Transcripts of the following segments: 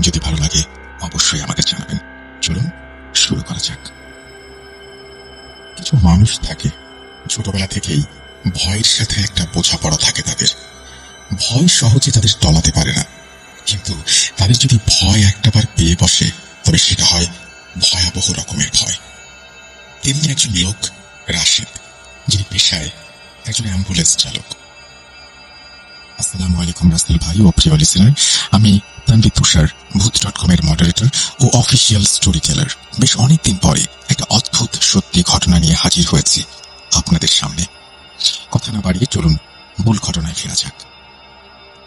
যদি ভালো লাগে, অবশ্যই আমাকে জানাবেন। চলুন, শুরু করা যাক। কিছু মানুষ থাকে, ছোটবেলা থেকেই ভয়ের সাথে একটা বোঝাপড়া থাকে তাদের। ভয় সহজে তাদের টলাতে পারে না। কিন্তু তাদের যদি ভয় একটাবার পেয়ে বসে, তবে সেটা হয় ভয়াবহ রকমের ভয়। তেমনি একজন লোক, রাশিদ, যিনি পেশায় একজন অ্যাম্বুলেন্স চালক। আসসালামু আলাইকুম রাসেল ভাই ও প্রিয় লিসেনার আমি তানভি তুষার ভূত ডট কম এর মডারেটর ও অফিসিয়াল স্টোরি টেলার বেশ অনেকদিন পরে একটা অদ্ভুত সত্যি ঘটনা নিয়ে হাজির হয়েছি আপনাদের সামনে। কথা না বাড়িয়ে চলুন মূল ঘটনায় ফেরা যাক।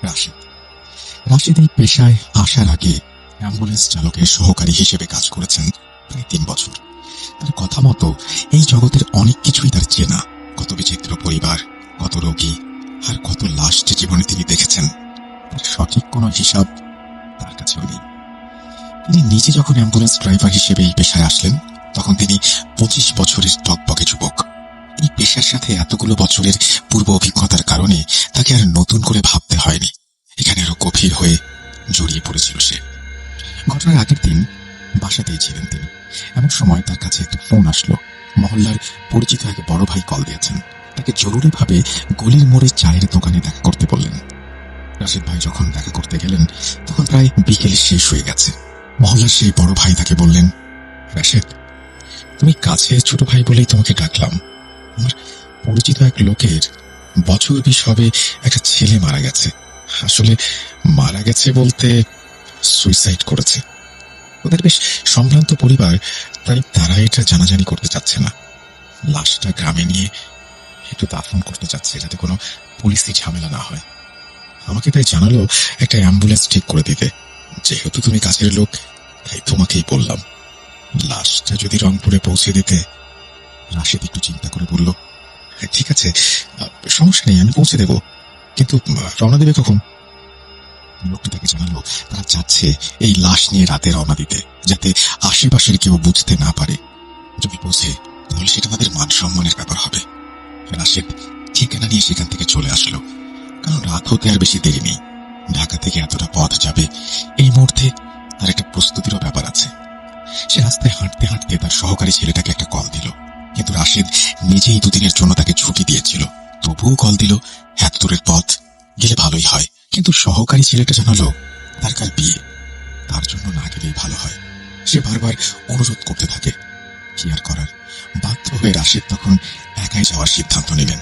রাশিদ। রাশিদ এই পেশায় আসার আগে অ্যাম্বুলেন্স চালকের সহকারী হিসেবে কাজ করেছেন প্রায় তিন বছর। তার কথা মতো এই জগতের অনেক কিছুই তার চেনা। কত বিচিত্র পরিবার, কত রোগী, আর কত লাশ যে জীবনে তিনি দেখেছেন। তার সঠিক কোনো হিসাব তার কাছেও নেই তিনি নিজে যখন অ্যাম্বুলেন্স ড্রাইভার হিসেবে এই পেশায় আসলেন, তখন তিনি পঁচিশ বছরের টকবকে যুবক। এই পেশার সাথে এতগুলো বছরের পূর্ব অভিজ্ঞতার কারণে তাকে আর নতুন করে ভাবতে হয়নি। এখানে আরও গভীর হয়ে জড়িয়ে পড়েছিল সে। ঘটনার আগের দিন বাসাতেই ছিলেন তিনি। এমন সময় তার কাছে একটা ফোন আসলো। মহল্লার পরিচিত এক বড় ভাই কল দিয়েছেন। তাকে জরুরিভাবে গলির মোড়ে চায়ের দোকানে দেখা করতে বললেন। রাশিদ ভাই যখন দেখা করতে গেলেন, তখন প্রায় বিকেলে শেষ হয়ে গেছে। মহল্লার সেই বড় ভাই তাকে বললেন, রাশেদ, তুমি কাছে ছোট ভাই বলেই তোমাকে ডাকলাম। আমার পরিচিত এক লোকের বছর বিশ হবে, একটা ছেলে মারা গেছে। আসলে মারা গেছে বলতে সুইসাইড করেছে। ওদের বেশ সম্ভ্রান্ত পরিবার, তাই তারা এটা জানাজানি করতে চাচ্ছে না। লাশটা গ্রামে নিয়ে একটু দাফন করতে চাচ্ছে, যাতে কোনো পুলিশি ঝামেলা না হয়। আমাকে তাই জানালো একটা অ্যাম্বুলেন্স ঠিক করে দিতে। যেহেতু তুমি কাছের লোক তাই তোমাকেই বললাম। লাশটা যদি রংপুরে পৌঁছে দিতে। রাশেদ একটু চিন্তা করে বলল "হ্যাঁ, ঠিক আছে সমস্যা নেই আমি পৌঁছে দেব। কিন্তু রওনা দেবে কখন? লোকটা তাকে জানালো তারা চাচ্ছে এই লাশ নিয়ে রাতে রওনা দিতে যাতে আশেপাশের কেউ বুঝতে না পারে। যদি বোঝে তাহলে সেটা তাদের মান সম্মানের ব্যাপার হবে। রাশেদ ঠিকানা নিয়ে সেখান থেকে চলে আসলো। কারণ রাত হতে আর বেশি দেরি নেই ঢাকা থেকে এতটা পথ যাবে, এই মুহূর্তে তার একটা প্রস্তুতিরও ব্যাপার আছে। সে রাস্তায় হাঁটতে হাঁটতে তার সহকারী ছেলেটাকে একটা কল দিল। কিন্তু রাশেদ নিজেই দুদিনের জন্য তাকে ছুটি দিয়েছিল। তবুও কল দিল, এত দূরের পথ, গেলে ভালোই হয়। কিন্তু সহকারী ছেলেটা জানালো তার কাল বিয়ে, তার জন্য না গেলেই ভালো হয়। সে বারবার অনুরোধ করতে থাকে। কি আর করার? বাধ্য হয়ে রাশেদ তখন একাই যাওয়ার সিদ্ধান্ত নিলেন।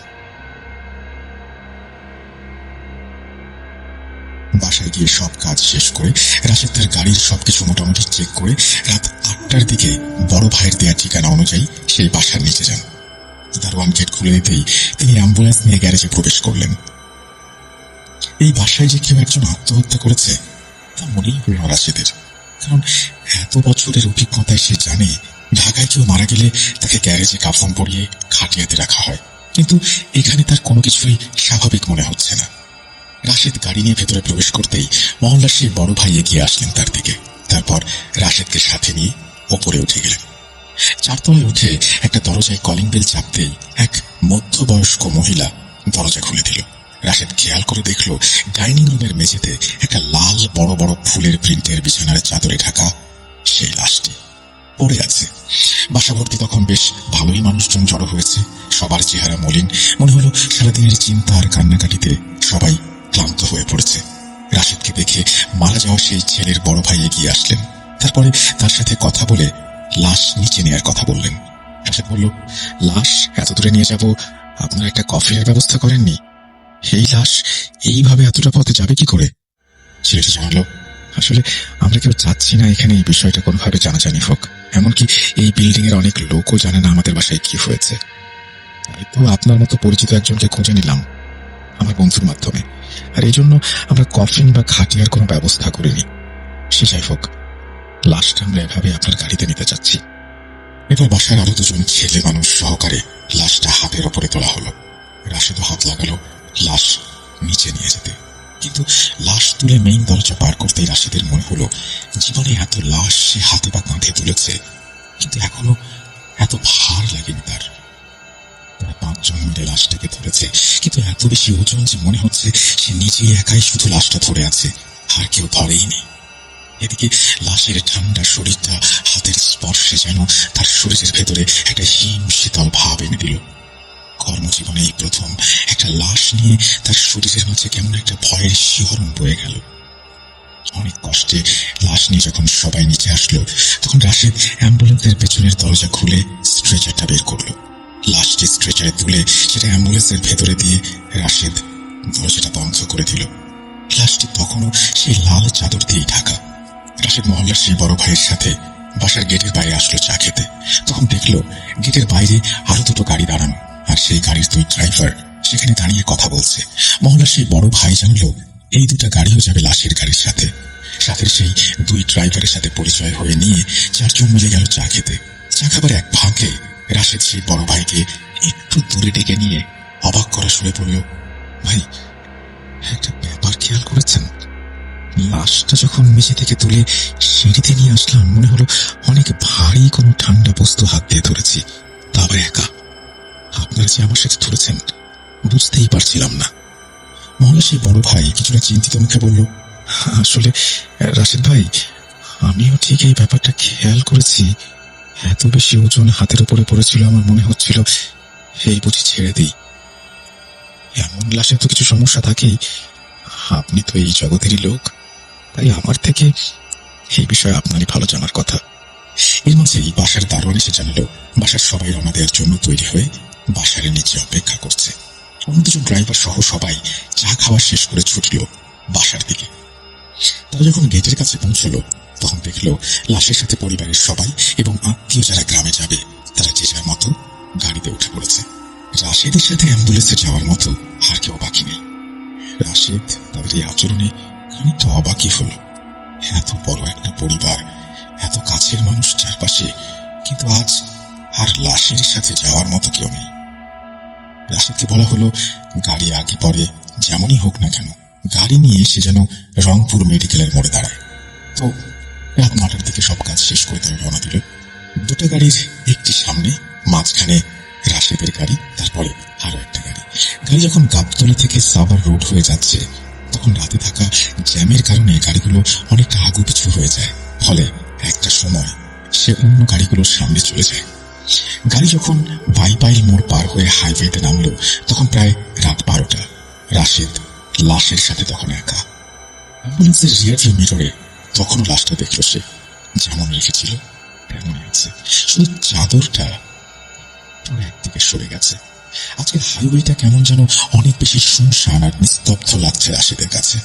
বাসায় গিয়ে সব কাজ শেষ করে রাশেদ তার গাড়ির সবকিছু মোটামুটি চেক করে রাত আটটার দিকে বড় ভাইয়ের দেয়া ঠিকানা অনুযায়ী সেই বাসার নিচে যান। দারোয়ান গেট খুলে দিতেই তিনি অ্যাম্বুলেন্স নিয়ে গ্যারেজে প্রবেশ করলেন। এই বাসায় যে কেউ একজন আত্মহত্যা করেছে, তা মনেই হল না রাশেদের। কারণ এত বছরের অভিজ্ঞতায় সে জানে ঢাকায় কেউ মারা গেলে তাকে গ্যারেজে কাফন পরিয়ে খাটিয়াতে রাখা হয়। কিন্তু এখানে তার কোনো কিছুই স্বাভাবিক মনে হচ্ছে না। রাশেদ গাড়ি নিয়ে ভেতরে প্রবেশ করতেই মহল্লার সেই বড় ভাই এগিয়ে আসলেন তার দিকে। তারপর রাশেদকে সাথে নিয়ে ওপরে উঠে গেলেন। চারতলায় উঠে একটা দরজায় কলিং বেল চাপতেই এক মধ্যবয়স্ক মহিলা দরজা খুলে দিল। রাশেদ খেয়াল করে দেখল, ডাইনিং রুমের মেঝেতে একটা লাল বড় বড় ফুলের প্রিন্টের বিছানার চাদরে ঢাকা সেই লাশটি পড়ে আছে। বাসাভর্তি তখন বেশ ভালোই মানুষজন জড়ো হয়েছে। সবার চেহারা মলিন। মনে হলো সারাদিনের চিন্তা আর কান্নাকাটিতে সবাই ক্লান্ত হয়ে পড়েছে। রাশেদকে দেখে মারা যাওয়া সেই ছেলের বড় ভাই এগিয়ে আসলেন। তারপরে তার সাথে কথা বলে লাশ নিচে নেয়ার কথা বললেন। রাশেদ বলল, লাশ, এত দূরে নিয়ে যাব? আপনারা একটা কফিনের ব্যবস্থা করেননি? এই লাশ এইভাবে এতটা পথে যাবে কি করে? ছেলেটা জানালো, আসলে আমরা কেউ চাচ্ছি না এখানে, এই বিষয়টা কোনোভাবে জানাজানি হোক। এমনকি এই বিল্ডিং এর অনেক লোকও জানে না আমাদের বাসায় কি হয়েছে। তাই তো আপনার মতো পরিচিত একজনকে খুঁজে নিলাম, আমার বন্ধুর মাধ্যমে। আর এই জন্য আমরা কফিন বা খাটিয়ার কোনো ব্যবস্থা করিনি। সে যাই হোক লাশটা আমরা এভাবে আপনার গাড়িতে নিতে চাচ্ছি এবার বাসার আরও দুজন ছেলে মানুষ সহকারে লাশটা হাতের ওপরে তোলা হলো। রাশেদও হাত লাগালো লাশ নিচে নিয়ে যেতে। কিন্তু লাশ তুলে মেইন দরজা পার করতেই রাশেদের মনে হলো, জীবনে এত লাশ সে হাতে বা কাঁধে তুলেছে, কিন্তু এখনও এত ভার লাগেনি তার। তারা পাঁচজন মিলে লাশটাকে ধরেছে। কিন্তু এত বেশি ওজন যে মনে হচ্ছে সে নিজেই একাই শুধু লাশটা ধরে আছে, আর কেউ ধরেই নেই। এদিকে লাশের ঠান্ডা শরীরটা হাতের স্পর্শে যেন তার শরীরের ভেতরে একটা হিম শীতল ভাব এনে দিল। কর্মজীবনে এই প্রথম একটা লাশ নিয়ে তার শরীরের মাঝে কেমন একটা ভয়ের শিহরণ বয়ে গেল। অনেক কষ্টে লাশ নিয়ে যখন সবাই নিচে আসলো, তখন রাশেদ অ্যাম্বুলেন্সের পেছনের দরজা খুলে স্ট্রেচারটা বের করল। লাশটি স্ট্রেচারে তুলে সেটা অ্যাম্বুলেন্সের ভেতরে দিয়ে রাশেদ দরজাটা বন্ধ করে দিল। লাশটি তখনও সেই লাল চাদর দিয়েই ঢাকা। রাশেদ মহল্লার সেই বড় ভাইয়ের সাথে বাসার গেটের বাইরে আসলো চা খেতে। তখন দেখল গেটের বাইরে আরও দুটো গাড়ি দাঁড়ানো আর সেই গাড়ির দুই ড্রাইভার সেখানে দাঁড়িয়ে কথা বলছে। মহল্লার সেই বড় ভাই জানলো এই দুটা গাড়িও যাবে লাশের গাড়ির সাথে। সাথে সেই দুই ড্রাইভারের সাথে পরিচয় হয়ে নিয়ে চারজন মিলে গেল চা খেতে। চা খাবার এক ফাঁকে রাশেদ সেই বড় ভাইকে একটু দূরে ডেকে নিয়ে অবাক করা শুনে পড়ল। ভাই, একটা ব্যাপার খেয়াল করেছেন? লাশটা যখন মেঝে থেকে তুলে সিঁড়িতে নিয়ে আসলাম, মনে হলো অনেক ভারী কোনো ঠান্ডা বস্তু হাত দিয়ে ধরেছি। তা একা? আপনারা যে আমার সাথে ধরেছেন, বুঝতেই পারছিলাম না। মহল্লা সেই বড় ভাই কিছুটা চিন্তিত মুখে বলল, আসলে রাশেদ ভাই, আমিও ঠিক এই ব্যাপারটা খেয়াল করেছি। এত বেশি ওজন হাতের উপরে পড়েছিল আমার মনে হচ্ছিল। এই বুঝি ছেড়ে দিই। এমন লাশের তো কিছু সমস্যা থাকেই। আপনি তো এই জগতেরই লোক। তাই আমার থেকে এই বিষয়ে আপনারই ভালো জানার কথা। এর মাঝেই বাসার দারোয়ান এসে জানালো, বাসার সবাই রওনা দেওয়ার জন্য তৈরি হয়ে বাসার নিচে অপেক্ষা করছে। অন্য দুজন ড্রাইভার সহ সবাই চা খাওয়া শেষ করে ছুটল বাসার দিকে। তারা যখন গেটের কাছে পৌঁছলো তখন দেখল লাশের সাথে পরিবারের সবাই এবং আত্মীয় যারা গ্রামে যাবে, তারা যে যার মতো গাড়িতে উঠে পড়েছে। রাশেদের সাথে অ্যাম্বুলেন্সে যাওয়ার মতো আর কেউ বাকি নেই। রাশেদ তাদের এই আচরণে খানিকটা অবাকই হল। এত বড় একটা পরিবার, এত কাছের মানুষ চারপাশে, কিন্তু আজ আর লাশের সাথে যাওয়ার মতো কেউ নেই। রাশেদকে বলা হলো, গাড়ি আগে পরে যেমনই হোক না কেন, গাড়ি নিয়ে সে যেন রংপুর মেডিকেলের মোড়ে দাঁড়ায়। তো রাত নটার দিকে সব কাজ শেষ করে তারা রওনা দিল। দুটো গাড়ির একটি সামনে, মাঝখানে রাশেদের গাড়ি, তারপরে আরও একটা গাড়ি। গাড়ি যখন গাবতলা থেকে সাভার রোড হয়ে যাচ্ছে, তখন রাতে থাকা জ্যামের কারণে গাড়িগুলো অনেকটা আগু পিছু হয়ে যায়। ফলে একটা সময় সে অন্য গাড়িগুলোর সামনে চলে যায়। গাড়ি যখন বাইপাইল মোড় পার হয়ে হাইওয়েতে নামলো, তখন প্রায় রাত বারোটা। রাশেদ লাশের সাথে তখন একা। অ্যাম্বুলেন্সের রিয়ার মিররে তখনও লাশটা দেখল সে। যেমন রেখেছিল তেমনই আছে শুধু চাদরটা একদিকে সরে গেছে। আজকে হাইওয়েটা কেমন যেন অনেক বেশি শুনশান আর নিস্তব্ধ লাগছে রাশিদের কাছে।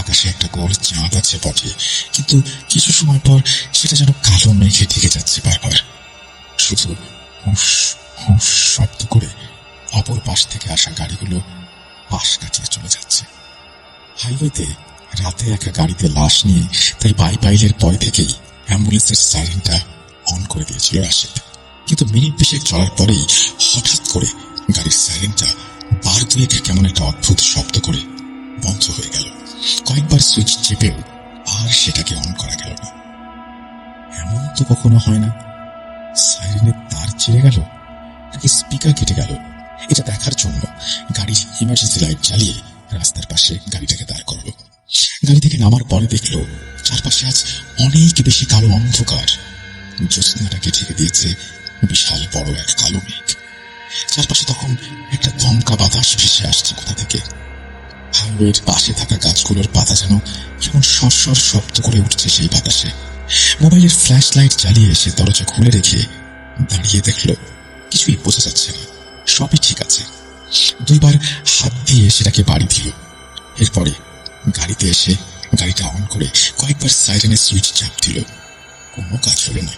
আকাশে একটা গোল চাঁদ আছে বটে, কিন্তু কিছু সময় পর সেটা যেন কালো মেঘে ঢেকে যাচ্ছে বারবার। শুধু হুঁস হুঁস শব্দ করে অপর পাশ থেকে আসা গাড়িগুলো পাশ কাটিয়ে চলে যাচ্ছে। হাইওয়েতে রাতে একা গাড়িতে লাশ নিয়ে, তাই বাই বাইলের পরে থেকেই অ্যাম্বুলেন্সের সাইরেনটা অন করে দিয়েছিল রাশেদ। কিন্তু মিনিট বিশেক চলার পরেই হঠাৎ করে গাড়ির সাইরেনটা বার দুয়েক কেমন একটা অদ্ভুত শব্দ করে বন্ধ হয়ে গেল। কয়েকবার সুইচ চেপেও আর সেটাকে অন করা গেল না। এমন তো কখনো হয় না। সাইরেনের তার ছিঁড়ে গেল, নাকি স্পিকার কেটে গেল, এটা দেখার জন্য গাড়ির ইমার্জেন্সি লাইট জ্বালিয়ে রাস্তার পাশে গাড়িটাকে দাঁড় করল। গাড়ি থেকে নামার পরে দেখল চারপাশে আজ অনেক বেশি কালো অন্ধকার। জ্যোৎস্নাটাকে ঢেকে দিয়েছে বিশাল বড় এক কালো মেঘ। চারপাশে তখন একটা দমকা বাতাস ভেসে আসছে কোথা থেকে। হাইওয়ের পাশে থাকা গাছগুলোর পাতা যেন কেমন সরসর শব্দ করে উঠছে সেই বাতাসে। মোবাইলের ফ্ল্যাশ লাইট জ্বালিয়ে সে দরজা খুলে রেখে দাঁড়িয়ে দেখল, কিছুই বোঝা যাচ্ছে না, সবই ঠিক আছে। দুইবার হাত দিয়ে সেটাকে বাড়ি দিল। এরপরে গাড়িতে এসে গাড়িটা অন করে কয়েকবার সাইরেনের সুইচ চাপ দিল। কোনো কাজ হলো না।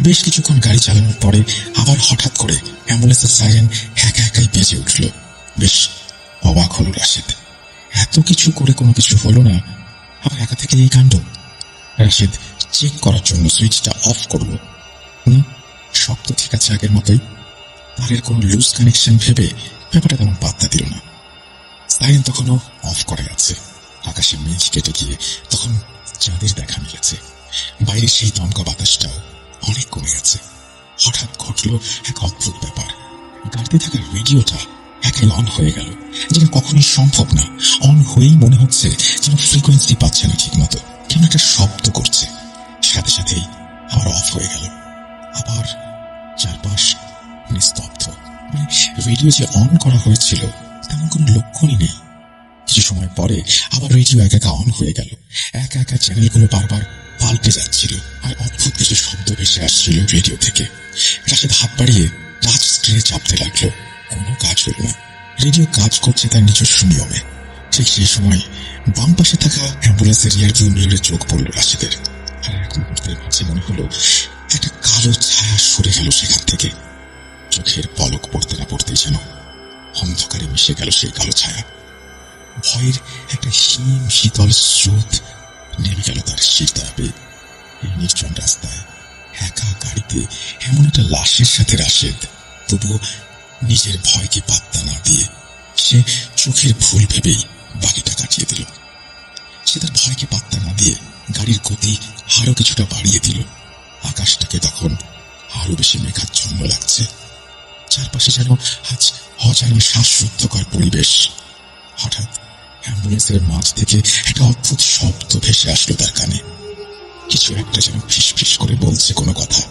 বেশ কিছুক্ষণ গাড়ি চালানোর পরে আবার হঠাৎ করে অ্যাম্বুলেন্সের সাইরেন একা একাই বেজে উঠল। বেশ অবাক হলো রাশেদ। এত কিছু করে কোনো কিছু হলো না। আবার একা থেকে এই কাণ্ড? রাশেদ চেক করার জন্য সুইচটা অফ করল। না সব তো ঠিক আছে আগের মতোই। তারের কোনো লুজ কানেকশন ভেবে ব্যাপারটা তেমন পাত্তা দিল না। সাইরেন তখনও অফ করা আছে আকাশে মেঘ কেটে গিয়ে তখন চাঁদের দেখা মিলেছে। বাইরে সেই দমকা বাতাসটাও অনেক কমে গেছে। হঠাৎ ঘটলো এক অদ্ভুত ব্যাপার। গাড়িতে থাকা রেডিওটা একাই অন হয়ে গেল, যেটা কখনোই সম্ভব না। অন হয়েই মনে হচ্ছে যেন ফ্রিকোয়েন্সি পাচ্ছে না ঠিক মতো কেমন একটা শব্দ করছে। সাথে সাথেই আবার অফ হয়ে গেল। আবার চারপাশ নিস্তব্ধ। মানে রেডিও যে অন করা হয়েছিল, তেমন কোনো লক্ষণই নেই। কিছু সময় পরে আবার রেডিও একা একা অন হয়ে গেল। একা একা চ্যানেলগুলো বারবার পাল্টে যাচ্ছিল আর অদ্ভুত কিছু শব্দ ভেসে আসছিল রেডিও থেকে। রাশেদ হাত বাড়িয়ে টাচ স্ক্রিনে চাপতে লাগল। কোনো কাজ হলো না। রেডিও কাজ করছে তার নিজস্ব নিয়মে। ঠিক সেই সময় বাম পাশে থাকা অ্যাম্বুলেন্সের রিয়ার ভিউ মিররে চোখ পড়ল রাশেদের। আর এক মুহূর্তের মাঝে মনে হলো একটা কালো ছায়া সরে গেল সেখান থেকে। চোখের পলক পড়তে না পড়তেই যেন অন্ধকারে মিশে গেল সেই কালো ছায়া। ভয়ের একটা হিম শীতল স্রোত নেমে গেল তার শীতাবে এই নির্জন রাস্তায় একা গাড়িতে এমন একটা লাশের সাথে রাশেদ, তবুও নিজের ভয়কে পাত্তা না দিয়ে সে চোখের ভুল ভেবেই বাকিটা কাটিয়ে দিল। সে তার ভয়কে পাত্তা না দিয়ে গাড়ির গতি আরও কিছুটা বাড়িয়ে দিল। আকাশটাকে তখন আরও বেশি মেঘাচ্ছন্ন লাগছে। চারপাশে যেন আজ অজানা শ্বাসরুদ্ধকর পরিবেশ। হঠাৎ অ্যাম্বুলেন্সের মাঝ থেকে একটা অদ্ভুত শব্দ ভেসে আসলো তার কানে। কিছু একটা যেন ফিস ফিস করে বলছে কোনো কথা।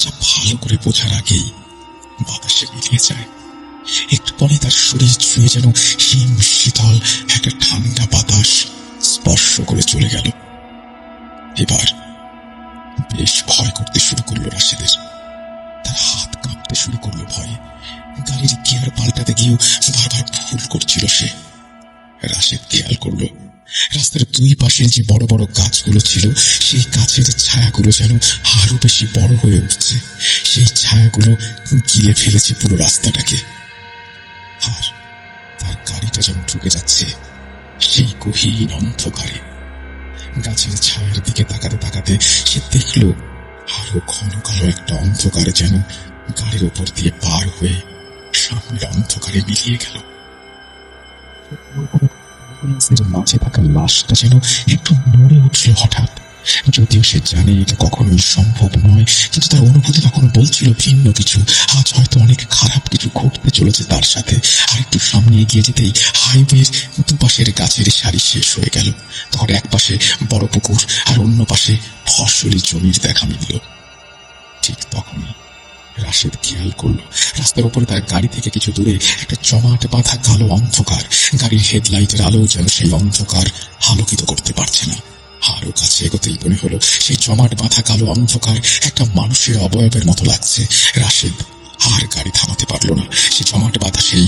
যা ভালো করে বোঝার আগেই বাতাসে মিলিয়ে যায়। একটু পরে তার শরীর ছুঁয়ে যেন হিম শীতল একটা ঠান্ডা বাতাস স্পর্শ করে চলে গেল। এবার বেশ ভয় করতে শুরু করল রাশেদের। তার হাত কাঁপতে শুরু করল ভয়ে। গাড়ির গিয়ার পাল্টাতে গিয়েও বারবার ভুল করছিল সে। রাশেদ খেয়াল করল। রাস্তার দুই পাশের যে বড় বড় গাছগুলো ছিল, সেই গাছের ছায়াগুলো যেন আরও বেশি বড় হয়ে উঠছে। সেই ছায়াগুলো গিলে ফেলেছে পুরো রাস্তাটাকে। আর তার গাড়িটা যেন ঢুকে যাচ্ছে সেই গহীন অন্ধকারে। গাছের ছায়ার দিকে তাকাতে তাকাতে সে দেখল, আরও ঘন কালো একটা অন্ধকারে যেন গাড়ির উপর দিয়ে পার হয়ে সামনের অন্ধকারে মিলিয়ে গেল। অ্যাম্বুলেন্সের মাঝে থাকা লাশটা যেন একটু নড়ে উঠল হঠাৎ। যদিও সে জানে এটা কখনোই সম্ভব নয়, কিন্তু তার অনুভূতি তখন বলছিল ভিন্ন কিছু। আজ হয়তো অনেক খারাপ কিছু ঘটতে চলেছে তার সাথে। আর একটু সামনে এগিয়ে যেতেই হাইওয়ের দুপাশের গাছের সারি শেষ হয়ে গেল। তখন এক পাশে বড় পুকুর আর অন্য পাশে ফসলি জমির দেখা মিলল। ঠিক তখনই রাশেদ খেয়াল করল। রাস্তার উপরে তার গাড়ি থেকে কিছু দূরে একটা জমাট বাঁধা কালো অন্ধকার। গাড়ির হেডলাইটের আলো যেন সেই অন্ধকার আলোকিত করতে পারছে না। আরও কাছে এগোতেই মনে হলো, সেই জমাট বাঁধা কালো অন্ধকার একটা মানুষের অবয়বের মতো লাগছে। রাশেদ আর গাড়ি থামাতে পারল না। সে জমাট বাঁধা সেই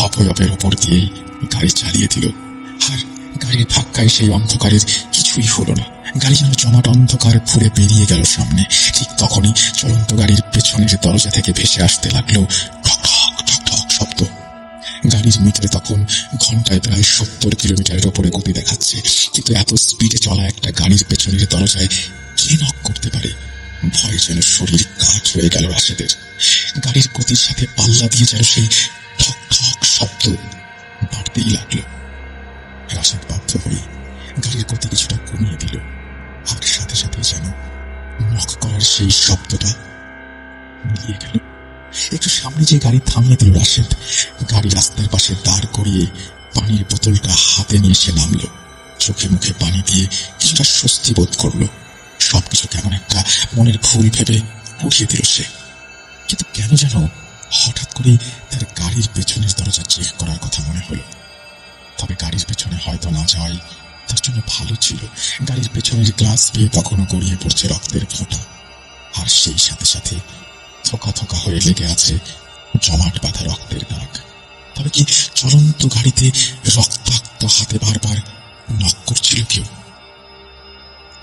অবয়বের ওপর দিয়েই গাড়ি চালিয়ে দিল। আর গাড়ির ধাক্কায় সেই অন্ধকারের কিছুই হলো না। গাড়ি যেন জমাট অন্ধকার ঘুরে বেরিয়ে গেল সামনে। ঠিক তখনই চলন্ত গাড়ির পেছনের দরজা থেকে ভেসে আসতে লাগল ঠক ঠক ঠক শব্দ। গাড়ির মিটারে তখন ঘন্টায় প্রায় সত্তর কিলোমিটারের ওপরে গতি দেখাচ্ছে। কিন্তু এত স্পিডে চলা একটা গাড়ির পেছনের দরজায় কে নক করতে পারে? ভয় যেন শরীর কাঠ হয়ে গেল রাশেদের। গাড়ির গতির সাথে পাল্লা দিয়ে যেন সেই ঠক ঠক শব্দ বাড়তেই লাগল। রাশেদ বাধ্য হয়ে গাড়ির গতি কিছুটা কমিয়ে দিল। আর সাথে সাথে যেন নক করার সেই শব্দটা মিলিয়ে গেল। একটু সামনে যে গাড়ি থামিয়ে দিল রাশেদ, গাড়ি রাস্তার পাশে দাঁড় করিয়ে পানির বোতলটা হাতে নিয়ে সে নামলো। চোখে মুখে পানি দিয়ে কিছুটা স্বস্তি বোধ করল। সবকিছু কেমন একটা মনের ভুল ভেবে উঠিয়ে দিল সে। কিন্তু কেন যেন হঠাৎ করেই তার গাড়ির পেছনের দরজা চেক করার কথা মনে হলো। তবে গাড়ির পেছনে হয়তো না যাওয়াই তার জন্য ভালো ছিল। গাড়ির পেছনের গ্লাস দিয়ে তখনও গড়িয়ে পড়ছে রক্তের ফোঁটা। আর সেই সাথে সাথে থোকা থোকা হয়ে লেগে আছে জমাট বাঁধা রক্তের দাগ। তবে কি চলন্ত গাড়িতে রক্তাক্ত হাতে বারবার নক করছিল কেউ?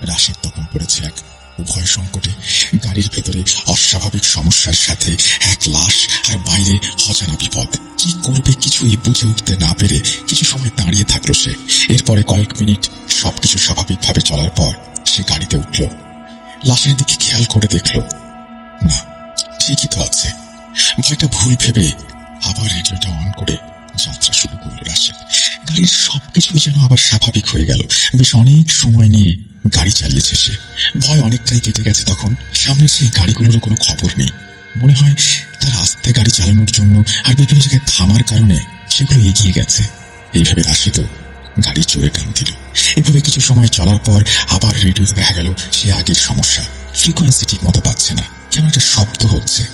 রাশের তখন পড়েছে এক উভয় সংকটে গাড়ির ভেতরে অস্বাভাবিক সমস্যার সাথে এক লাশ আর বাইরে অজানা বিপদ। কি করবে কিছুই বুঝে উঠতে না পেরে কিছু সময় দাঁড়িয়ে থাকল সে। এরপরে কয়েক মিনিট সবকিছু স্বাভাবিকভাবে চলার পর সে গাড়িতে উঠল। লাশের দিকে খেয়াল করে দেখল। না, ঠিকই তো আছে। ভয়টা ভুল ভেবে আবার রেডিওটা অন করে যাত্রা শুরু করল রাশেদ গাড়ির সবকিছুই যেন আবার স্বাভাবিক হয়ে গেল। বেশ অনেক সময় নিয়ে গাড়ি চালিয়েছে সে। ভয় অনেকটাই কেটে গেছে তখন। সামনে সেই গাড়িগুলোরও কোনো খবর নেই। মনে হয় তার আস্তে গাড়ি চালানোর জন্য আর বিভিন্ন জায়গায় থামার কারণে সেগুলো এগিয়ে গেছে। এইভাবে রাশিদ গাড়ি জোরে টান দিল। এভাবে কিছু সময় চলার পর আবার রেডিওতে দেখা গেল সে আগের সমস্যা। ফ্রিকোয়েন্সি ঠিক মতো পাচ্ছে না। কেন একটা শব্দ হচ্ছে।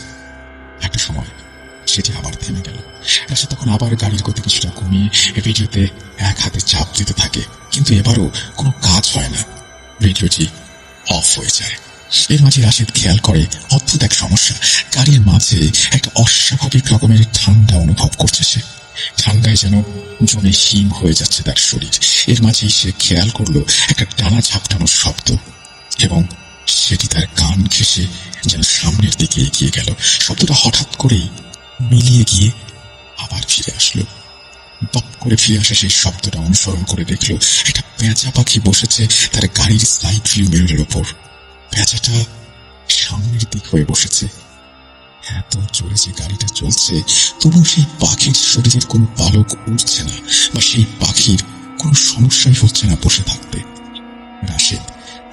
একটা সময়। সেটি আবার থেমে গেল। রাশি তখন আবার গাড়ির গতি কিছুটা কমিয়ে রেডিওতে এক হাতে চাপ দিতে থাকে। কিন্তু এবারও কোনো কাজ হয় না। রেডিওটি অফ হয়ে যায়। এর মাঝে রাশেদ খেয়াল করে, অদ্ভুত এক সমস্যা। গাড়ির মাঝে একটা অস্বাভাবিক রকমের ঠান্ডা অনুভব করছে সে। ঠান্ডায় যেন জমে হিম হয়ে যাচ্ছে তার শরীর। এর মাঝেই সে খেয়াল করল, একটা টানা ঝাপটানোর শব্দ। এবং সেটি তার কান ঘেঁষে যেন সামনের দিকে এগিয়ে গেল। শব্দটা হঠাৎ করেই মিলিয়ে গিয়ে আবার ফিরে আসলো। দপ করে ফিরে আসা সেই শব্দটা অনুসরণ করে দেখল, একটা পেঁচা পাখি বসেছে তার গাড়ির সাইড ভিউ মিররের ওপর। পেঁচাটা সামনের দিক হয়ে বসেছে। এত জোরে যে গাড়িটা চলছে তবু সেই পাখির শরীরের কোনো পালক উঠছে না বা সেই পাখির কোনো সমস্যাই হচ্ছে না বসে থাকতে। রাশেদ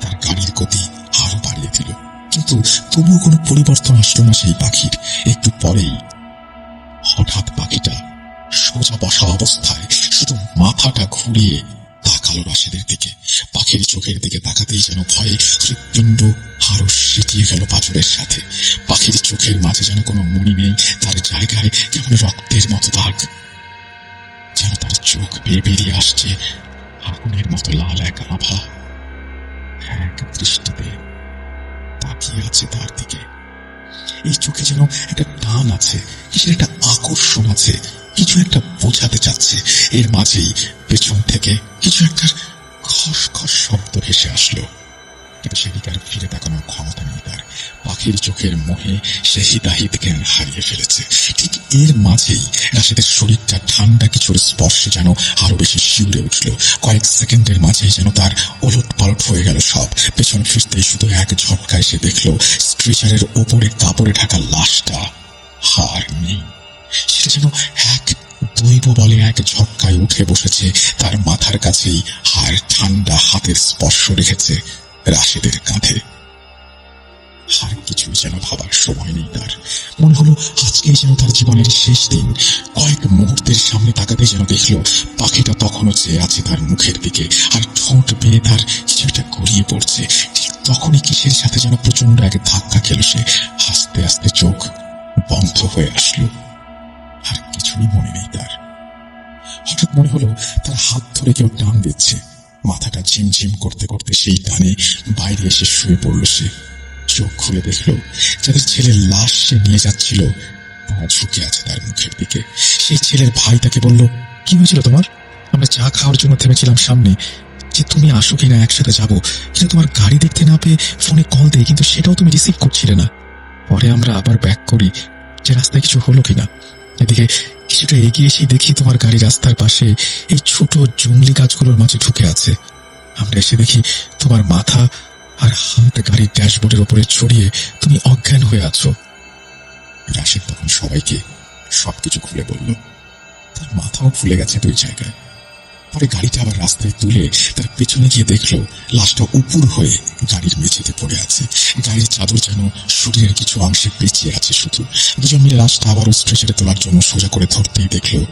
তার গাড়ির গতি আরও বাড়িয়ে দিল। কিন্তু তবুও কোনো পরিবর্তন আসলো না সেই পাখির। একটু পরেই হঠাৎ পাখিটা সোজা বসা অবস্থায় শুধু মাথাটা ঘুরিয়ে তাকালো রাশেদের দিকে। পাখির চোখের দিকে তাকাতেই যেন ভয়ে হৃৎপিণ্ড আরও সিটিয়ে গেল পাথরের সাথে। পাখির চোখের মাঝে যেন কোনো মনি নেই, তার জায়গায় কেমন রক্তের মতো দাগ। যেন তার চোখ বেয়ে বেরিয়ে আসছে আগুনের মতো লাল এক আভা। এক দৃষ্টিতে তাকিয়ে আছে তার দিকে। এই চোখে যেন একটা টান আছে কিসের একটা আকর্ষণ আছে, কিছু একটা বোঝাতে চাচ্ছে। এর মাঝেই পেছন থেকে কিছু একটা খস খস শব্দ ভেসে আসলো। কিন্তু সেদিকে ফিরে তাকানোর ক্ষমতা নেই তার। পাখির চোখের মোহে সে হিতাহিত জ্ঞান হারিয়ে ফেলেছে। ঠিক এর মাঝেই রাশেদের শরীরটা ঠান্ডা কিছুর স্পর্শে যেন আরও বেশি শিউরে উঠল। কয়েক সেকেন্ডের মাঝেই যেন তার ওলট পালট হয়ে গেল সব। পেছন ফিরতেই শুধু এক ঝটকায় সে দেখল স্ট্রেচারের ওপরে কাপড়ে ঢাকা লাশটা হার নেই। সেটা যেন এক দৈব বলে এক ঝটকায় উঠে বসেছে, তার মাথার কাছেই হার ঠান্ডা হাতের স্পর্শ রেখেছে। রাশেদের কাঁধে। আর কিছুই যেন ভাবার সময় নেই তার। মনে হলো আজকেই যেন তার জীবনের শেষ দিন। কয়েক মুহূর্তের সামনে তাকাতে যেন দেখল, পাখিটা তখনও চেয়ে আছে তার মুখের দিকে। আর ঠোঁট বেয়ে তার কিছু একটা গড়িয়ে পড়ছে। ঠিক তখনই কিসের সাথে যেন প্রচণ্ড এক ধাক্কা খেল সে। আস্তে আস্তে চোখ বন্ধ হয়ে আসলো। আর কিছুই মনে নেই তার। হঠাৎ মনে হলো তার হাত ধরে কেউ টান দিচ্ছে। মাথাটা ঝিমঝিম করতে করতে সেই টানে বাইরে এসে শুয়ে পড়ল সে। চোখ খুলে দেখল, যাদের ছেলের লাশ সে নিয়ে যাচ্ছিল, তারা ঝুঁকে আছে তার মুখের দিকে। সেই ছেলের ভাই তাকে বলল, কি হয়েছিল তোমার? আমরা চা খাওয়ার জন্য থেমেছিলাম সামনে। যে তুমি আসো কিনা, একসাথে যাব। কিন্তু তোমার গাড়ি দেখতে না পেয়ে ফোনে কল দেই, কিন্তু সেটাও তুমি রিসিভ করছিলে না। পরে আমরা আবার ব্যাক করি যে রাস্তায় কিছু হলো কিনা। এদিকে কিছুটা এগিয়ে এসে দেখি তোমার গাড়ি রাস্তার পাশে এই ছোট জঙ্গলি গাছগুলোর মাঝে ঢুকে আছে। আমরা এসে দেখি তোমার মাথা আর হাত গাড়ির ড্যাশবোর্ডের উপরে ছড়িয়ে তুমি অজ্ঞান হয়ে আছো। রাশেদ তখন সবাইকে সবকিছু খুলে বলল, তার মাথাও ফুলে গেছে দুই জায়গায়। পরে গাড়িটা আবার রাস্তায় তুলে তার পেছনে গিয়ে দেখল লাশটা উপুর হয়ে গাড়ির মেঝেতে পড়ে আছে। গাড়ির চাদর যেন শরীরের কিছু অংশে পেঁচিয়ে আছে শুধু। দুজন মিলে লাশটা আবারও স্ট্রেচারে তোলার জন্য সোজা করে ধরতেই দেখল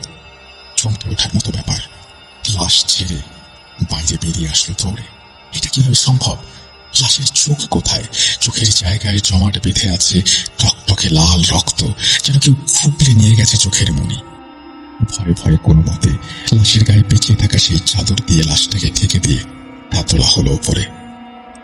চমকে ওঠার মতো ব্যাপার। লাশ ছেড়ে বাইরে বেরিয়ে আসলো দৌড়ে। এটা কীভাবে সম্ভব? লাশের চোখ কোথায়? চোখের জায়গায় জমাট বেঁধে আছে টকটকে লাল রক্ত, যেন কেউ খুবলে নিয়ে গেছে চোখের মনি। ভয়ে ভয়ে কোনো মতে লাশের গায়ে পেঁচিয়ে থাকা সেই চাদর দিয়ে লাশটাকে ঢেকে দিয়ে তা তোলা হলো ওপরে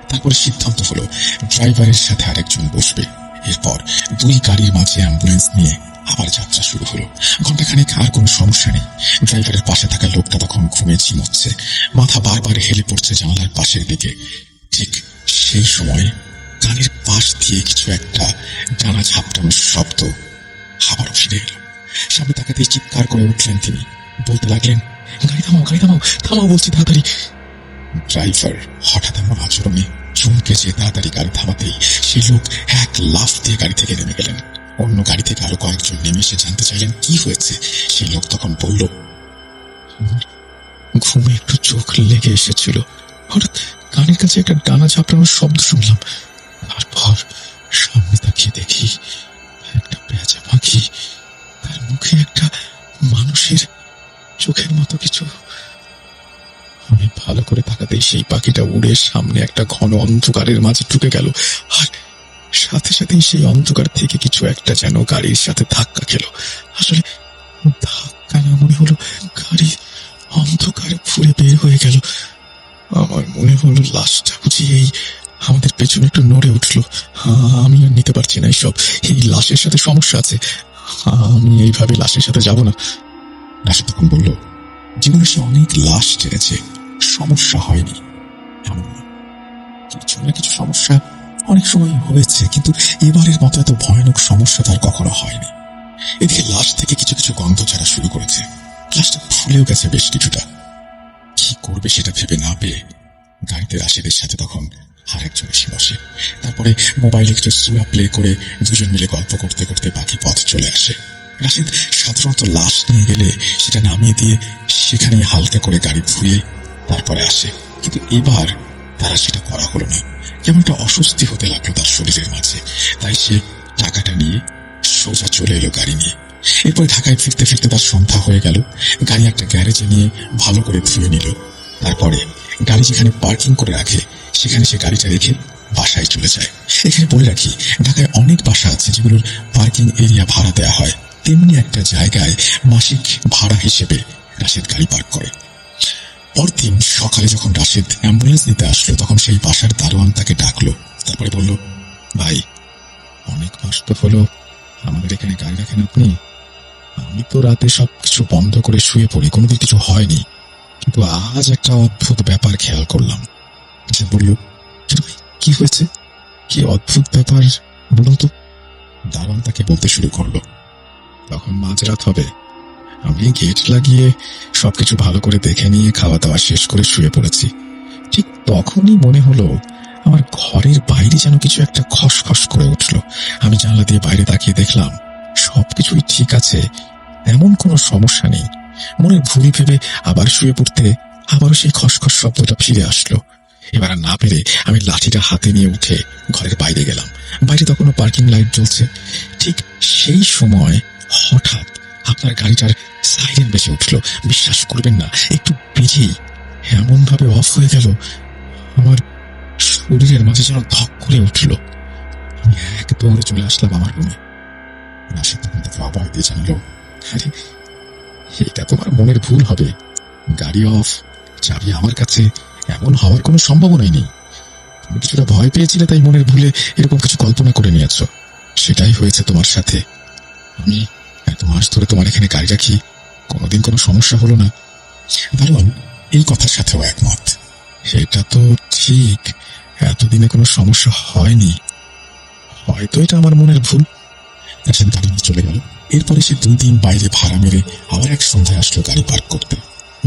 তারপরে সিদ্ধান্ত হলো, ড্রাইভারের সাথে আরেকজন বসবে। এরপর দুই গাড়ির মাঝে অ্যাম্বুলেন্স নিয়ে আবার যাত্রা শুরু হলো। ঘন্টাখানেক আর কোনো সমস্যা নেই। ড্রাইভারের পাশে থাকা লোকটা তখন ঘুমে ঝিমোচ্ছে মাথা বারবার হেলে পড়ছে জানালার পাশের দিকে। ঠিক সেই সময় কানের পাশ দিয়ে কিছু একটা ডানা ঝাপটানোর শব্দ আবারও ফিরে এলো। সামনে তাকাতে চিৎকার করে উঠলেন তিনি। বলতে লাগলেন, গাড়ি থামাও গাড়ি থামাও থামাও বলছি তাড়াতাড়ি। ড্রাইভার হঠাৎ এমন আচরণে চমকে যে তাড়াতাড়ি গাড়ি থামাতেই সেই লোক এক লাফ দিয়ে গাড়ি থেকে নেমে গেলেন। অন্য গাড়ি থেকে আরও কয়েকজন নেমে এসে জানতে চাইলেন, কি হয়েছে? সেই লোক তখন বলল, ঘুমে একটু চোখ লেগে এসেছিল। হঠাৎ কানের কাছে একটা ডানা ঝাপটানোর শব্দ শুনলাম। তারপর সামনে তাকিয়ে দেখি একটা পেঁচা পাখি। তার মুখে একটা মানুষের চোখের মতো কিছু ভালো করে তাকাতেই সেই পাখিটা উড়ে সামনে একটা ঘন অন্ধকারের মাঝে ঢুকে গেল। আর সাথে সাথেই সেই অন্ধকার থেকে কিছু একটা যেন গাড়ির সাথে ধাক্কা খেলো। আসলে ধাক্কা না মনে হলো গাড়ি অন্ধকারে ফুরে বের হয়ে গেল। আমার মনে হলো লাশটা বুঝি এই আমাদের পেছনে একটু নড়ে উঠল। আমি আর নিতে পারছি না এইসব। এই লাশের সাথে সমস্যা আছে। আমি এইভাবে লাশের সাথে যাব না। লাশ তখন বলল, জীবনে সে অনেক লাশ টেনেছে। সমস্যা হয়নি এমন কিছু না কিছু সমস্যা অনেক সময় হয়েছে, কিন্তু এবারের মতো এত ভয়ানক সমস্যা তার কখনো হয়নি। এদিকে লাশ থেকে কিছু কিছু গন্ধ ছাড়া শুরু করেছে। লাশটা ফুলেও গেছে বেশ কিছুটা। কি করবে সেটা ভেবে না পেয়ে গাড়িতে রাশেদের সাথে তখন আর একজন এসে বসে। তারপরে মোবাইলে একটু সুয়া প্লে করে দুজন মিলে গল্প করতে করতে বাকি পথ চলে আসে। রাশিদ সাধারণত লাশ নিয়ে গেলে সেটা নামিয়ে দিয়ে সেখানে হালকা করে গাড়ি ধুয়ে তারপরে আসে, কিন্তু এবার তারা সেটা করা হলো না। কেমন একটা অস্বস্তি হতে লাগল তার শরীরের মাঝে। তাই সে টাকাটা নিয়ে সোজা চলে এলো গাড়ি নিয়ে। এরপরে ঢাকায় ফিরতে ফিরতে তার সন্ধ্যা হয়ে গেল। গাড়ি একটা গ্যারেজে নিয়ে ভালো করে ধুয়ে নিল। তারপরে গাড়ি যেখানে পার্কিং করে রাখে, সেখানে সে গাড়িটা রেখে বাসায় চলে যায়। এখানে বলে রাখি, ঢাকায় অনেক বাসা আছে যেগুলোর পার্কিং এরিয়া ভাড়া দেওয়া হয়। তেমনি একটা জায়গায় মাসিক ভাড়া হিসেবে রাশেদ গাড়ি পার্ক করে। পরদিন সকালে যখন রাশেদ অ্যাম্বুলেন্স নিতে আসলো, তখন সেই বাসার দারোয়ান তাকে ডাকলো। তারপরে বলল, ভাই, অনেক মাস তো হলো। আমাদের এখানে গাড়ি রাখেন আপনি। আমি তো রাতে সব কিছু বন্ধ করে শুয়ে পড়ি। কোনোদিন কিছু হয়নি। কিন্তু আজ একটা অদ্ভুত ব্যাপার খেয়াল করলাম। যে বলল "ছোট কি হয়েছে? কি অদ্ভুত ব্যাপার বলুন তো? দারোয়ান তাকে বলতে শুরু করল, তখন মাঝরাত হবে। আমি গেট লাগিয়ে সবকিছু ভালো করে দেখে নিয়ে খাওয়া দাওয়া শেষ করে শুয়ে পড়েছি। ঠিক তখনই মনে হলো আমার ঘরের বাইরে যেন কিছু একটা খসখস করে উঠল। আমি জানলা দিয়ে বাইরে তাকিয়ে দেখলাম সবকিছুই ঠিক আছে, এমন কোনো সমস্যা নেই। মনের ভুলি ভেবে আবার শুয়ে পড়তে আবারও সেই খসখস শব্দটা ফিরে আসলো। এবার না পেরে আমি লাঠিটা হাতে নিয়ে উঠে ঘরের বাইরে গেলাম। বাইরে তখনও পার্কিং লাইট জ্বলছে। ঠিক সেই সময় হঠাৎ আপনার গাড়িটার সাইরেন বেজে উঠল। বিশ্বাস করবেন না, একটু বেজেই এমন ভাবে অফ হয়ে গেল, আমার শরীরের মাঝে যেন ধক করে উঠল। আমি এক দৌড়ে চলে আসলাম আমার রুমে রাশিদ তাকে অবাক দিয়ে জানালো, আরে, এটা তোমার মনের ভুল হবে। গাড়ি অফ চাবি আমার কাছে, এমন হওয়ার কোনো সম্ভাবনাই নেই। তুমি কিছুটা ভয় পেয়েছিলে তাই মনের ভুলে এরকম কিছু কল্পনা করে নিয়েছ। সেটাই হয়েছে তোমার সাথে। আমি এত মাস ধরে তোমার এখানে গাড়ি রাখি, কোনোদিন কোনো সমস্যা হলো না। দারোয়ান এই কথার সাথেও একমত। এটা তো ঠিক, এতদিনে কোনো সমস্যা হয়নি। হয়তো এটা আমার মনের ভুল। রাশেদ গাড়ি চলে গেল এরপরে সে দুই দিন বাইরে ভাড়া মেরে আবার এক সন্ধ্যায় আসলো গাড়ি পার্ক করতে।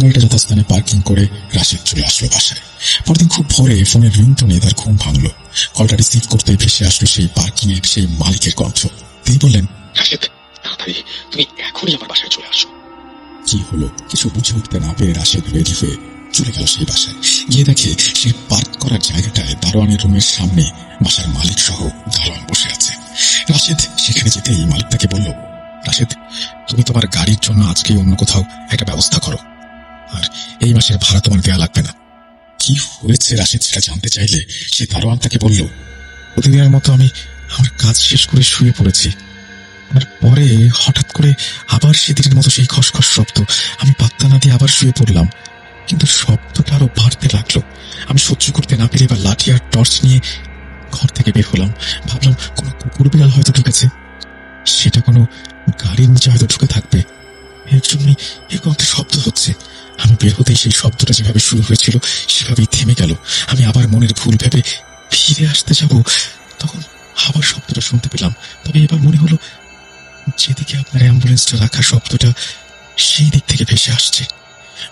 গাড়িটা যথাস্থানে পার্কিং করে রাশেদ চলে আসলো বাসায়। পরদিন খুব ভোরে ফোনের রিংটোনে তার ঘুম ভাঙলো। কলটা রিসিভ করতে ভেসে আসলো সেই পার্কিং এর সেই মালিকের কণ্ঠ। তিনি বললেন, রাশেদ তাড়াতাড়ি তুমি এখনই আমার বাসায় চলে আসো। কি হলো? কিছু বুঝে উঠতে না পেরে রাশেদ রেডি হয়ে চলে গেল সেই বাসায়। গিয়ে দেখে সে পার্ক করার জায়গাটায় দারোয়ানের রুমের সামনে বাসার মালিক সহ দারোয়ান বসে আছে। রাশেদ সেখানে যেতেই মালিক তাকে বলল, রাশেদ, তুমি তোমার গাড়ির জন্য আজকেই অন্য কোথাও একটা ব্যবস্থা করো। আর এই মাসের ভাড়া তোমার দেয়া লাগবে না। কি হয়েছে রাশেদ সেটা জানতে চাইলে সে দারোয়ান তাকে বলল, প্রতিদিনের মতো আমি আমার কাজ শেষ করে শুয়ে পড়েছি। তারপরে হঠাৎ করে আবার সেদিনের মতো সেই খসখস শব্দ। আমি পাত্তা না দিয়ে আবার শুয়ে পড়লাম। কিন্তু শব্দটা আরও বাড়তে লাগল। আমি সহ্য করতে না পেরে এবার লাঠি আর টর্চ নিয়ে ঘর থেকে বের হলাম। ভাবলাম, কোনো কুকুর বিড়াল হয়তো ঢুকেছে। সেটা কোনো গাড়ির নিচে হয়তো ঢুকে থাকবে। এর জন্যই এরকম একটা শব্দ হচ্ছে। আমি বের হতেই সেই শব্দটা যেভাবে শুরু হয়েছিল, সেভাবেই থেমে গেল। আমি আবার মনের ভুল ভেবে ফিরে আসতে যাব, তখন আবার শব্দটা শুনতে পেলাম। তবে এবার মনে হলো যেদিকে আপনার অ্যাম্বুলেন্সটা রাখা শব্দটা, সেই দিক থেকে ভেসে আসছে।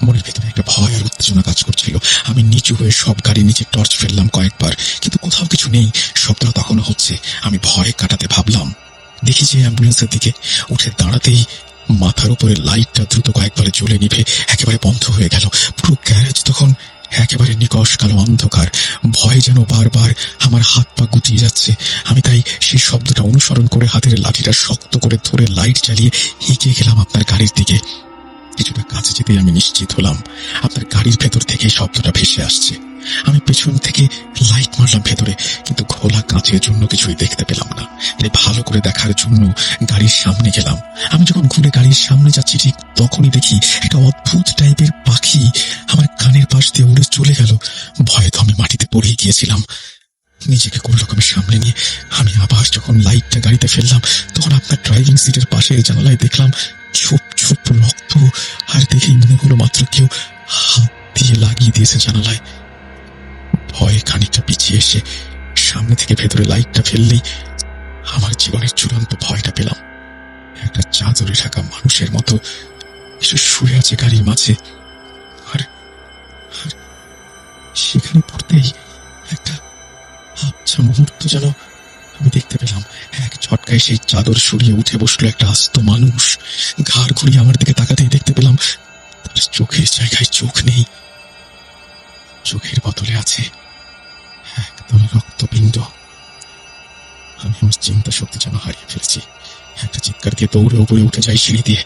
মনের ভেতরে একটা ভয় আর উত্তেজনা কাজ করছিল। আমি নিচু হয়ে সব গাড়ি নিচে টর্চ ফেললাম কয়েকবার, কিন্তু কোথাও কিছু নেই। শব্দটা তখনও হচ্ছে। আমি ভয় কাটাতে ভাবলাম। দেখি যে অ্যাম্বুলেন্সের দিকে উঠে দাঁড়াতেই মাথার উপরে লাইটটা দ্রুত কয়েকবারে জ্বলে নিভে একেবারে বন্ধ হয়ে গেল। পুরো গ্যারেজ তখন একেবারে নিকশ কালো অন্ধকার। ভয় যেন বারবার আমার হাত পা গুটিয়ে যাচ্ছে। আমি তাই সেই শব্দটা অনুসরণ করে হাতের লাঠিটা শক্ত করে ধরে লাইট চালিয়ে এগিয়ে গেলাম আপনার গাড়ির দিকে। কিছুটা কাছে যেতেই আমি নিশ্চিত হলাম। আপনার গাড়ির ভেতর থেকে শব্দটা ভেসে আসছে। আমি পেছন থেকে লাইট মারলাম ভেতরে, কিন্তু খোলা কাঁচের জন্য কিছুই দেখতে পেলাম না। তাই ভালো করে দেখার জন্য গাড়ির সামনে গেলাম। আমি যখন ঘুরে গাড়ির সামনে যাচ্ছি, ঠিক তখনই দেখি একটা অদ্ভুত টাইপের পাখি আমার কানের পাশ দিয়ে উড়ে চলে গেল। ভয়ে তো আমি মাটিতে পড়েই গিয়েছিলাম। নিজেকে কোন রকমের সামনে নিয়ে আমি আবার যখন লাইটটা গাড়িতে ফেললাম, তখন আপনার ড্রাইভিং সিটের পাশে জানালায় দেখলাম ছোপ ছোপ রক্ত, আর দেখেই মনে হলো মাত্র কেউ হাত দিয়ে লাগিয়ে দিয়েছে জানালায়। ভয়ে খানিকটা পিছিয়ে এসে সামনে থেকে ভেতরে লাইটটা ফেললেই আমার জীবনের চূড়ান্ত ভয়টা পেলাম। একটা চাদরে ঢাকা মানুষের মতো কিছু শুয়ে আছে গাড়ির মাঝে। আর সেখানে পড়তেই একটা আচ্ছা মুহূর্ত যেন আমি দেখতে পেলাম। এক ঝটকায় সেই চাদর সরিয়ে উঠে বসল একটা আস্ত মানুষ। ঘাড় ঘুরিয়ে আমার দিকে তাকাতেই দেখতে পেলাম তার চোখের জায়গায় চোখ নেই। চোখের বদলে আছে। একদম রক্তপিণ্ড। আমি আমার চিন্তা শক্তি যেন হারিয়ে ফেলেছি। একটা চিৎকার দিয়ে দৌড়ে উপরে উঠে যাই সিঁড়ি দিয়ে।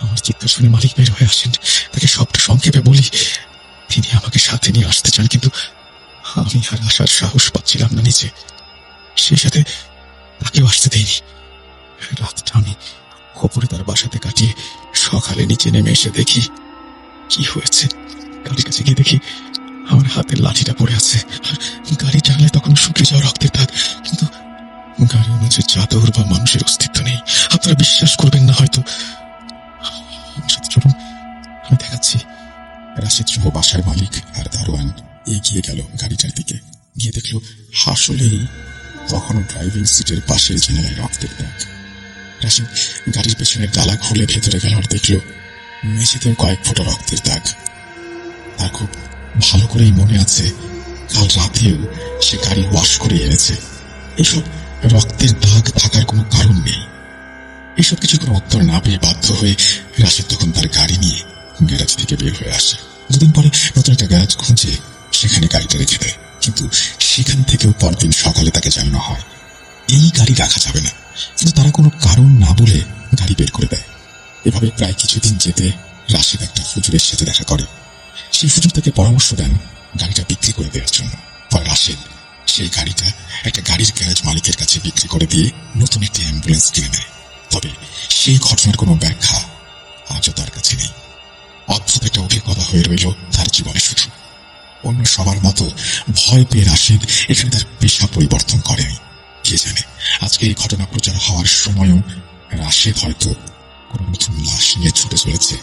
আমার চিৎকার শুনে মালিক বের হয়ে আসেন। তাকে সবটা সংক্ষেপে বলি, তিনি আমাকে সাথে নিয়ে আসতে চান, কিন্তু আমি আর আসার সাহস পাচ্ছিলাম না নিচে সেই সাথে তাকেও আসতে দেয়নি রাতটা আমি ওপরে তার বাসাতে কাটিয়ে সকালে নিচে নেমে এসে দেখি, কি হয়েছে? গাড়ির কাছে গিয়ে দেখি আমার হাতের লাঠিটা পড়ে আছে। গাড়ি জানলায় তখন শুকিয়ে যাওয়া রক্তের দাগ। কিন্তু গাড়ির মাঝে চাদর বা মানুষের অস্তিত্ব নেই। আপনারা বিশ্বাস করবেন না হয়তো। চলুন, আমি দেখাচ্ছি। রাশিদ সহ বাসার মালিক আর দারোয়ান এগিয়ে গেল গাড়িটার দিকে। গিয়ে দেখল আসলেই তখনও ড্রাইভিং সিটের পাশে জানালায় রক্তের দাগ। রাশিদ গাড়ির পেছনের ডালা খুলে ভেতরে গেল আর দেখল মেঝেতেও কয়েক ফোঁটা রক্তের দাগ। তার খুব ভালো করেই মনে আছে, কাল রাতেও সে গাড়ি ওয়াশ করে এনেছে। এসব রক্তের দাগ থাকার কোনো কারণ নেই। এসব কিছু কোনো উত্তর না পেয়ে বাধ্য হয়ে রাশিদ তখন তার গাড়ি নিয়ে গ্যারাজ থেকে বের হয়ে আসে। দুদিন পরে নতুন একটা গ্যারাজ খুঁজে সেখানে গাড়িটা রেখে দেয়। কিন্তু সেখান থেকেও পরদিন সকালে তাকে জানানো হয়, এই গাড়ি রাখা যাবে না। কিন্তু তারা কোনো কারণ না বলে গাড়ি বের করে দেয়। এভাবে প্রায় কিছুদিন যেতে রাশিদ একটা হুজুরের সাথে দেখা করে। সেই হুজুর তাকে পরামর্শ দেন, গাড়িটা বিক্রি করে দেওয়ার জন্য। পরে রাশিদ সেই গাড়িটা একটা গাড়ির গ্যারেজ মালিকের কাছে বিক্রি করে দিয়ে নতুন একটি অ্যাম্বুলেন্স কিনে নেয়। তবে সেই ঘটনার কোনো ব্যাখ্যা আজও তার কাছে নেই। অদ্ভুত একটা অভিজ্ঞতা হয়ে রইল তার জীবনে শুধু। অন্য সবার মতো ভয় পেয়ে রাশেদ এখানে তার পেশা পরিবর্তন করেনি। কে জানে, আজকে এই ঘটনা প্রচার হওয়ার সময়ও রাশেদ হয়তো কোনো নতুন লাশ নিয়ে ছুটে চলেছে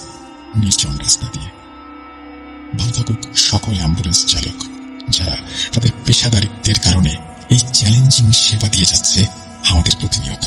নির্জন রাস্তা দিয়ে। ভাগ্যকুট সকল অ্যাম্বুলেন্স চালক, যারা তাদের পেশাদারিত্বের কারণে এই চ্যালেঞ্জিং সেবা দিয়ে যাচ্ছে আমাদের প্রতিনিয়ত।